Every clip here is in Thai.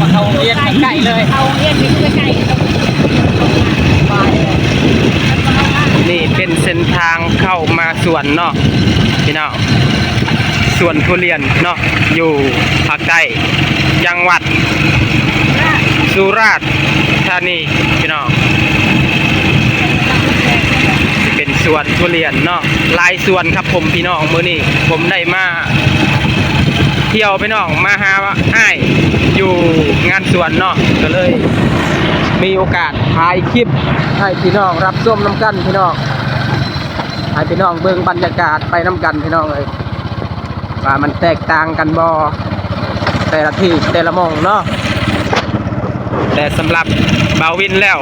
มาเข้าโรงเรียนใกล้ๆเลย เอาเรียนนี่คือไก่นี่เป็นเส้นทางเข้ามาสวนเนาะพี่น้องสวนทุเรียนเนาะอยู่ภาคใต้จังหวัด สุราษฎร์ธานีพี่น้องเป็นสวนทุเรียนเนาะหลายสวนครับผมพี่น้องมื้อนี้ผมได้มา เที่ยวพี่น้องมาหาอ้ายอยู่งานสวนเนาะก็เลย มีโอกาสถ่ายคลิปให้พี่น้องรับชมน้ำกันพี่น้องให้พี่น้องเบิ่งบรรยากาศไปน้ำกันพี่น้องเลยว่ามันแตกต่างกันบ่แต่ละที่แต่ละมองเนาะแต่สำหรับบาวินแล้ว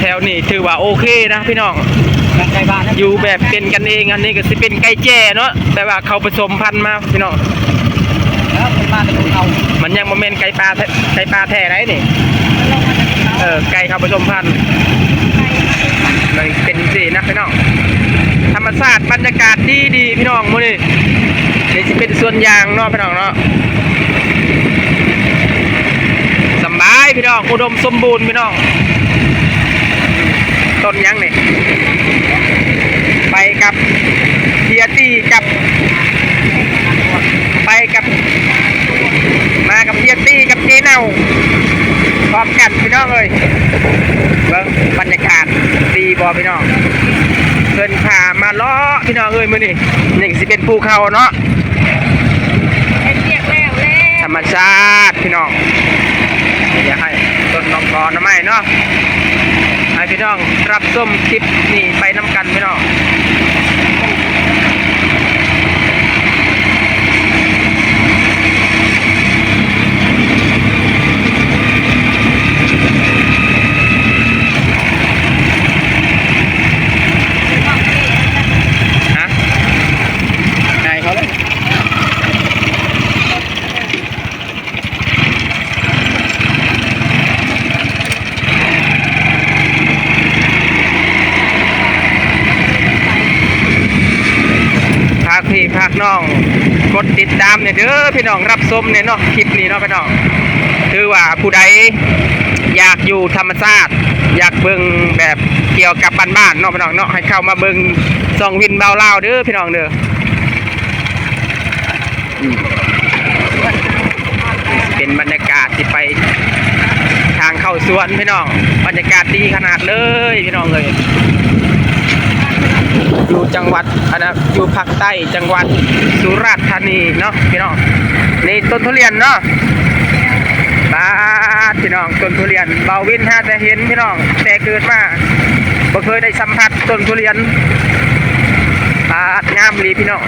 แถวนี้ถือว่าโอเคนะพี่น้องอยู่แบบเป็นกันเองอันนี้ก็สิเป็นไก่แจ้เนาะแต่ว่าเขาผสมพันธุ์มาพี่น้อง แล้วเป็นบ้านของเรามันยังโมเมนไก่ปลาแท้ไก่ปลาแท้ไรนี่เออไก่เขาผสมพันธุ์มันเป็นสีนะพี่น้องธรรมชาติบรรยากาศดีดีๆพี่น้องมื้อนี้นี่สิเป็นส่วนยางเนาะพี่น้องเนาะสำบายพี่น้องอุดมสมบูรณ์พี่น้องต้นยังนี่ไปกับเทียตี้กับ ไปกับ มากับเนี้เนาพร้อมกันพี่น้องเลยเบิ่งบรรยากาศดีบอพี่น้องเพิ่นพามาล้อพี่น้องเอ้ยมื้อนี้นี่งสิเป็นภูเขาเนาะเป็นเรียกแล้วแล้วธรรมชาติพี่น้องอยากให้ต้นน้องกอน้ำไม้เนาะให้พี่น้องรับส้มคลิปนี่ไปน้ำกันพี่น้องฮะนายเขาเลย พากพี่พาก น้องกดติดตามเนี่ยเด้อพี่น้องรับชมเนี่ยเนาะคลิปนี้เนาะพี่น้องคือว่าผู้ใดอยากอยู่ธรรมชาติอยากเบิ่งแบบเกี่ยวกับบ้านๆเนาะพี่น้องเนาะให้เข้ามาเบิ่งซองวินเบาเล่าเด้อพี่น้องเด้อเป็นบรรยากาศที่ไปทางเข้าสวนพี่น้อง บรรยากาศดีขนาดเลยพี่น้องเลย อยู่จังหวัดอันนะอยู่ภาคใต้จังหวัดสุราษฎร์ธานีเนาะพี่น้องนี่ต้นทุเรียนเนาะบาพี่น้องต้นทุเรียนเบาวินฮะแต่เห็นพี่น้องแต่เกิดมาบ่เคยได้สัมผัสต้นทุเรียนบาดงามเลยพี่น้อง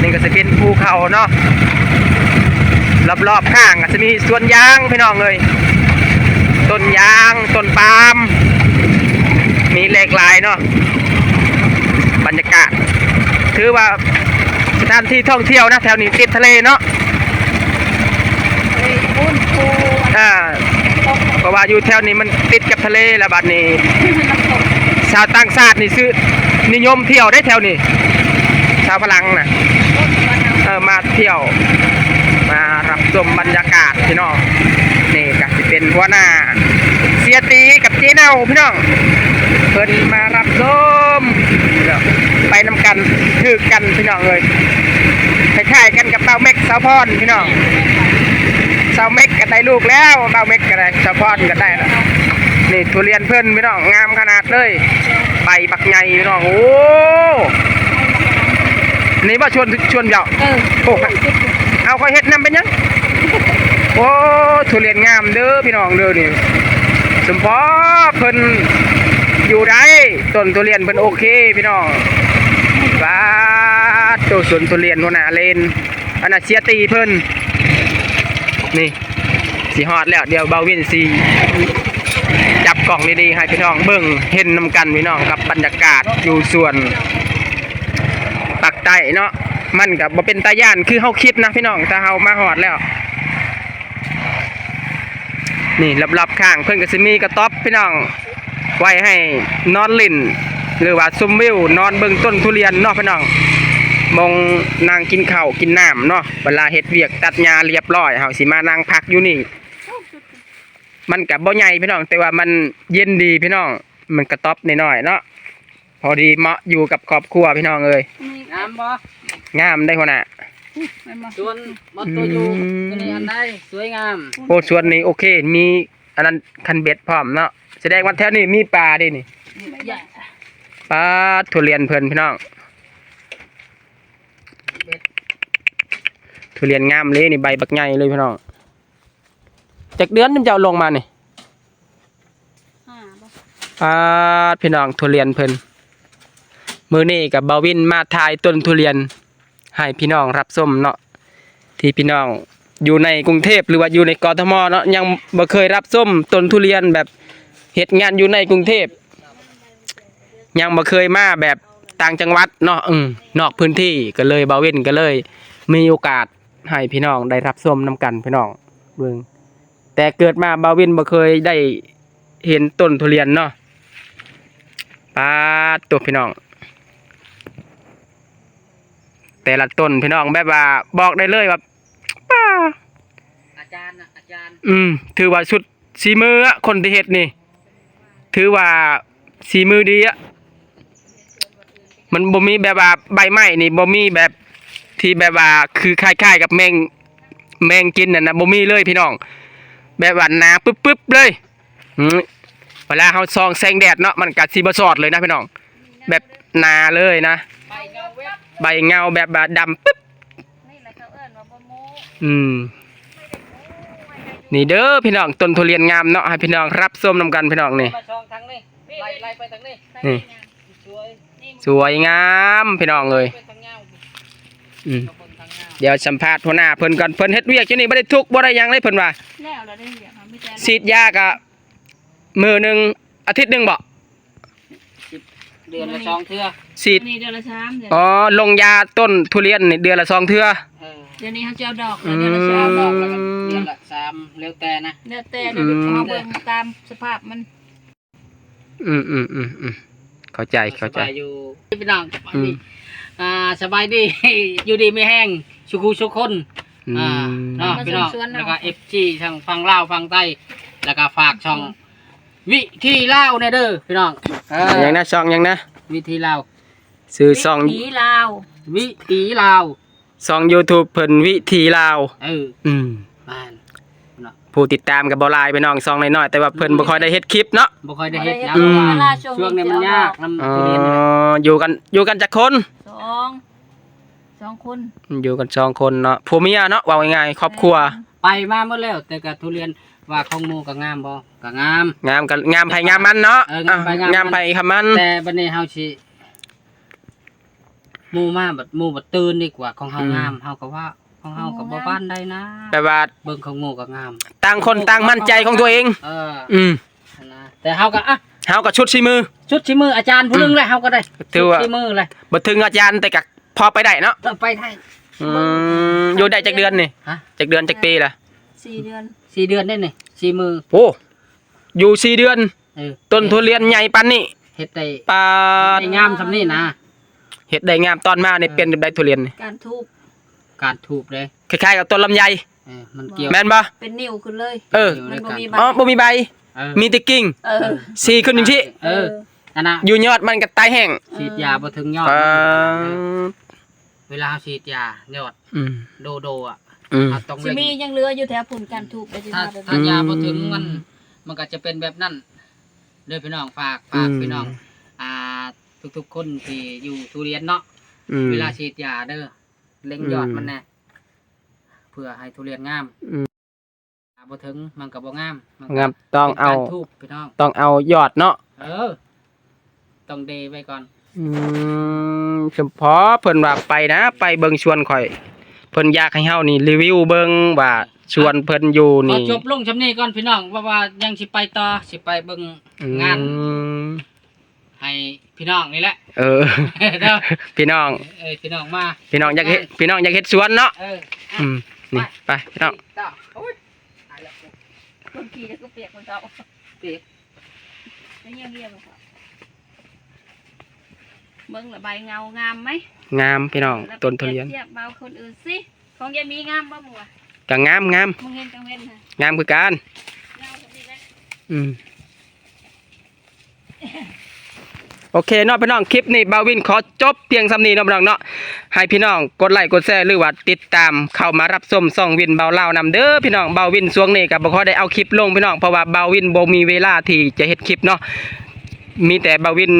นี่ก็จะเป็นภูเขาเนาะรอบๆข้างก็จะมีสวนยางพี่น้องเลยต้นยางต้นปาล์มมีเหล็กหลายเนาะ บรรยากาศ ถือว่าสถานที่ท่องเที่ยวนะแถวนี้ติดทะเลเนาะปุ้นปูอ่าเพราะว่าอยู่แถวนี้มันติดกับทะเลแล้วบัดนี้น้ำตกชาวต่างชาตินี่ซื้อนิยมเที่ยวได้แถวนี้ ชาวพลังนะปุ้นบ้านเราเออมาเที่ยว มารับชมบรรยากาศพี่น้องนี่ก็สิเป็นหัวหน้าเสียตีกับเจ๊เนาพี่น้อง เพิ่นมารับชมไปนำกันถือกันพี่น้องเลยคล้ายๆกันกับเบาเม็กสาวพรพี่น้องสาวเม็กก็ได้ลูกแล้วเบาเม็กก็ได้สาวพรก็ได้แล้วนี่ทุเรียนเพิ่นพี่น้องงามขนาดเลยใบบักใหญ่พี่น้องโอ้นี่ว่าชวนชวนเหยาะเออโอ้เอาค่อยเฮ็ดนำเป็นยังโอ้ทุเรียนงามเด้อพี่น้องเด้อนี่สมพรเพิ่น อยู่ได้ต้นทุเรียนเพิ่นโอเคพี่น้องว้าตัวสวนทุเรียนหัวหน้าเลนอันน่ะเสียตีเพิ่นนี่สิฮอดแล้วเดี๋ยวเบาวินสิจับกล่องดีๆให้พี่น้องเบิ่งเห็นนำกันพี่น้องกับบรรยากาศอยู่ส่วนปักใต้เนาะมันก็บ่เป็นตาย่านคือเฮาคิดนะพี่น้องถ้าเฮามาฮอดแล้ว นี่ลับๆข้างเพื่อนก็สิมีกระต๊อบพี่น้อง ไว้ให้นอนลิ่น หรือว่าซุมวิวนอนเบิ่งต้นทุเรียนเนาะพี่น้องมองนางกินข้าวกินน้ำเนาะเวลาเฮ็ดเวียกตัดหญ้าเรียบร้อยเฮาสิมานั่งพักอยู่นี่ มันกับบ่ใหญ่พี่น้อง แต่ว่ามันเย็นดีพี่น้อง มันกระต๊อบน้อยๆเนาะพอดีเหมาะอยู่กับครอบครัวพี่น้องเอ้ยมีงามบ่งามได้หัวหน้าไม่มาส่วนมอตัวอยู่อืมตัวนี้อันใดสวยงามโอ้ส่วนนี้โอเค มีอันนั้นคันเบ็ดพร้อมเนาะ แสดงว่าแถวนี้มีปลาดินี่ใหญ่ปลาทุเรียนเพิ่นพี่น้องเบ็ดทุเรียนงามเลยนี่ใบบักใหญ่เลยพี่น้องจากเดือนนึงจะเอาลงมานี่ห้าบ่ปลาพี่น้องทุเรียนเพิ่นมื้อนี้กับเบาวินมาทายต้นทุเรียน ให้พี่น้องรับชมเนาะที่พี่น้องอยู่ในกรุงเทพหรือว่าอยู่ในกทมเนาะยังบ่เคยรับชมต้นทุเรียนแบบ เฮ็ดงานอยู่ในกรุงเทพ ยังบ่เคยมาแบบต่างจังหวัดเนาะอืมนอกพื้นที่ก็เลยเบาเว้นก็เลย มีโอกาสให้พี่น้องได้รับชมนํกันพี่น้องเบิ่งแต่เกิดมาเบาเว้นบ่เคยได้เห็นต้นทุเรียนเนาะปาดตัวพี่น้อง แต่ละต้นพี่น้องแบบว่าบอกได้เลยว่าป้าอาจารย์น่ะอาจารย์ อืมถือว่าชุดสีมืออะคนที่เฮ็ดนี่ ถือว่าสีมือดีอะมันบ่มีแบบว่าใบไม้นี่บ่มีแบบที่แบบว่าคือคล้ายๆกับแมงแมงกินน่ะนะบ่มีเลยพี่น้อง แบบว่าหนาปึ๊บๆเลยอืมเวลาเฮาส่องแสงแดดเนาะมันก็สิบ่สอดเลยนะพี่น้อง แบบหนาเลยนะไปเงาเว็บใบเงาแบบว่าดำปึ๊บนี่แหละเขาเอิ้นว่าบ่โมอืม นี่เด้อพี่น้องต้นทุเรียนงามเนาะให้พี่น้องรับส้มนำกันพี่น้องนี่มาช่องทางนี้ไล่ไล่ไปทางนี้นี่สวยสวยงามพี่น้องเลยไปทางเงาอืมขบวนทางเงาเดี๋ยวสัมภาษณ์หัวหน้าเพิ่นก่อนเพิ่นเฮ็ดเวียกอยู่นี่บ่ได้ทุกข์บ่ได้หยังเลยเพิ่นว่าแล้วเราได้เหรียญค่ะไม่แต่ฉีดยากะมื้อหนึงอาทิตย์หนึงบ่เดือนละสองเทื่อฉีดนี่เดือนละสามเดือนอ๋อลงยาต้นทุเรียนนี่เดือนละสองเทื่อ เออเดือนนี้เขาจะเอาดอกอืมเดือนละสามดดออกกแล้วก็เดือนละสามเร็วแต่นะแล้วแต่เดี๋ยวเขาเบิ่งตามสภาพมันอืมอืมอืมอืมเข้าใจเข้าใจสบายอยู่พี่น้องสบายอืดีมอ่าสบายดี อยู่ดีไม่แห้งสุขุสุขคนอือ่ามเนาะพี่น้องแล้วก็เอฟจีทางฝั่งลาวฝั่งใต้แล้วก็ฝากช่อง วิธีลาวในเด้อพี่น้องเอออย่างนะช่องหยังนะ วิธีลาวซื้อช่องผีลาววิธีลาว ช่อง YouTube เพิ่นวิธีลาว เอออืมบ้านผู้ติดตามกับบอลายไปน้องซองน้อยๆแต่ว่าเพิ่นบ่ค่อยได้เฮ็ดคลิปเนาะบ่ค่อยได้เฮ็ดแล้วอืม เพราะว่าช่วงนี้มันยากน้ำอ๋อทุเรียนนี่แหละอยู่กันอยู่กันจักคน สองสองคนอยู่กันสองคนเนาะผัวเมียเนาะว่าง่ายๆครอบครัว ไปมาหมดแล้ว แต่กับทุเรียนว่าของหมูก็งามบ่ก็งาม งามกันงามไผงามมันเนาะเอองามไผงามมันงามไผคำมัน แต่บัดนี้เฮาสิ หมู่มาบัดหมู่บัดตื่นดีกว่าของเฮางามเฮาก็ว่าของเฮาก็บ่ปานใดนะแต่ว่าเบิ่งของหมู่ก็งามต่างคนต่างมั่นใจของตัวเอง เอออืมนะแต่เฮาก็อะเฮาก็ชุดสีมือ ชุดชิมืออาจารย์ผู้หนึงเลยเฮาก็ได้ถือว่าชุดชิมือเลยบ่ถึงอาจารย์แต่ก็พอไปได้เนาะต้องไปได้อืมอยู่ได้จักเดือนนี่ฮะจักเดือนจักปีล่ะสี่เดือนสี่เดือนได้นี่สี่มือโอ้อยู่สี่เดือนเออต้นทุเรียนใหญ่ปานนี้เฮ็ดได้ปาดได้งามซำนี้นะ เฮ็ดได้งามตอนมานี่เป็นแบบใดทุเรียนนี่การทูบการถูกเลยคล้ายๆกับต้นลำไยเออมันเกี่ยวแม่นบ่ เป็นนิ้วขึ้นเลย เออ มันบ่มีใบอ๋อบ่มีใบ เออมีแต่กิ่งเออสีขึ้นอยู่ที่เอออันน่ะอยู่ยอดมันก็ตายแห้งฉีดยาบ่ถึงยอดปาเออดเวลาฉีดยายอดอืมโดโดอะอืม เราต้องสิเร่งมียังเหลืออยู่แถวผลการทูบไปสิถ้าพาเดินถ้ายาอืมบ่ถึงมันมันก็จะเป็นแบบนั้นเด้อพี่น้องฝากฝากอืม พี่น้องอ่า ทุกๆคนที่อยู่ทุเรียนเนาะอืม เวลาฉีดยาเด้อเล็งยอดอืม มันแน่เพื่อให้ทุเรียนงามอืมบ่ถึงมันก็บ่งามมันก็งามต้องเอา ป็นกรทูบพี่น้อง ต้องเอายอดเนาะเออ ต้องเดไว้ก่อน อืมเฉพาะเพิ่นว่าไปนะ ไปเบิ่งชวนข่อย เพิ่นอยากให้เฮานี่รีวิวเบิ่งว่าชวนเพิ่นอยู่ขอนี่จบลงชำนี้ก่อนพี่น้องว่าว่ายังสิไปต่อสิไปเบิ่ง งาน อืม ให้พี่น้องนี่แหละ เออ เด้อ พี่น้อง เอ้ยพี่น้องมา พี่น้องอยากเฮ็ดพี่น้องอยากเฮ็ดสวนเนาะ เอออืม นี่ไปพี่น้อง ต่อโอ้ยตายแล้วคนขี่แล้วก็เปียกคนเก่าเปียกแล้วเยี่ยมเยี่ยมเลยค่ะเบิ่งละใบเงางามไหมงามพี่น้องแล้วต้นทุเรียนเทียบเบาคนอื่นสิ ของยายมีงามบ่หมัวก็งามงามมึงเห็นจังเว้นฮะงามคือกันเงาคนนี้แหละอืม โอเคเนาะพี่น้องคลิปนี้บาวินขอจบเพียงสำนี้เนาะพี่น้องเนาะให้พี่น้องกดไลค์กดแชร์หรือว่าติดตามเข้ามารับชมซ่องวินเบาเล่านำเด้อพี่น้องเบาวินช่วงนี้ก็บ่ค่อยได้เอาคลิปลงพี่น้องเพราะว่าเบาวินบ่มีเวลาที่จะเฮ็ดคลิปเนาะมีแต่เบาวิน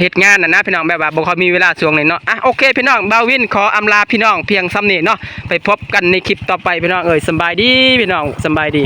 เฮ็ดงานน่ะนะพี่น้องแบบว่าบ่ค่อยมีเวลาช่วงนี้เนาะอะโอเคพี่น้องเบาวินขออำลาพี่น้องเพียงสำนี้เนาะไปพบกันในคลิปต่อไปพี่น้องเอ้ยสบายดีพี่น้องสบายดี